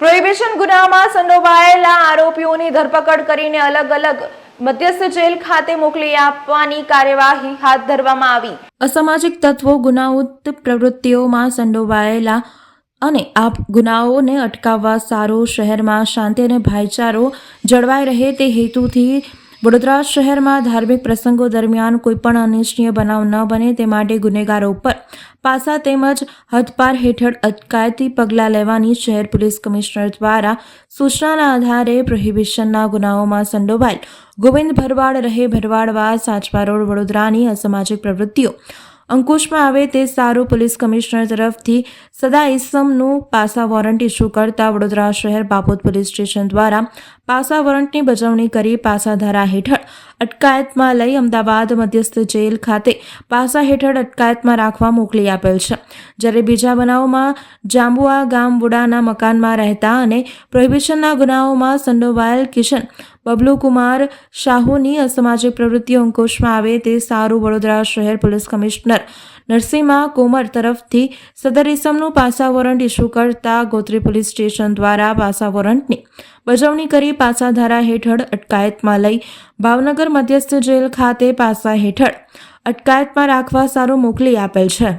Prohibition ગુનામાં સંડોવાયેલા આરોપીઓની ધરપકડ કરીને અલગ અલગ મધ્યસ્થ જેલ ખાતે મોકલી આપવાની કાર્યવાહી હાથ ધરવામાં આવી. અસામાજિક તત્વો, ગુનાઉત પ્રવૃત્તિઓમાં સંડોવાયેલા અને આ ગુનાઓને અટકાવવા સારો શહેરમાં શાંતિ અને ભાઈચારો જળવાઈ રહે તે હેતુથી વડોદરા શહેરમાં ધાર્મિક પ્રસંગો દરમિયાન કોઈપણ અનિચ્છનીય બનાવ ન બને તે માટે ગુનેગારો ઉપર પાસા તેમજ હદપાર હેઠળ અટકાયતી પગલાં લેવાની શહેર પોલીસ કમિશનર દ્વારા સૂચનાના આધારે પ્રોહિબિશનના ગુનાઓમાં સંડોવાયેલ ગોવિંદ ભરવાડ રહે ભરવાડવા સાચવા રોડ વડોદરાની અસામાજિક પ્રવૃત્તિઓ અંકુશમાં આવે તે સારું પોલીસ કમિશનર તરફથી સદા ઇસમનું પાસા વોરંટ ઇસ્યુ કરતા વડોદરા શહેર બાપોદ પોલીસ સ્ટેશન દ્વારા પાસા વોરંટની બજવણી કરી પાસા ધારા હેઠળ અટકાયતમાં લઈ અમદાવાદ મધ્યસ્થ જેલ ખાતે પાસા હેઠળ અટકાયતમાં રાખવા મોકલી આપેલ છે. જ્યારે બીજા બનાવમાં જાંબુઆ ગામ વુડાના મકાનમાં રહેતા અને પ્રોહિબિશનના ગુનાઓમાં સંડોવાયેલ કિશન બબલુકુમાર શાહુની અસામાજિક પ્રવૃત્તિઓ અંકુશમાં આવે તે સારું વડોદરા શહેર પોલીસ કમિશનર નરસિંહા કોમર તરફથી સદર ઇસમનું પાસા વોરંટ ઇસ્યુ કરતા ગોત્રી પોલીસ સ્ટેશન દ્વારા પાસા વોરંટની બજવણી કરી પાસા ધારા હેઠળ અટકાયતમાં લઈ ભાવનગર મધ્યસ્થ જેલ ખાતે પાસા હેઠળ અટકાયતમાં રાખવા સારું મોકલી આપેલ છે.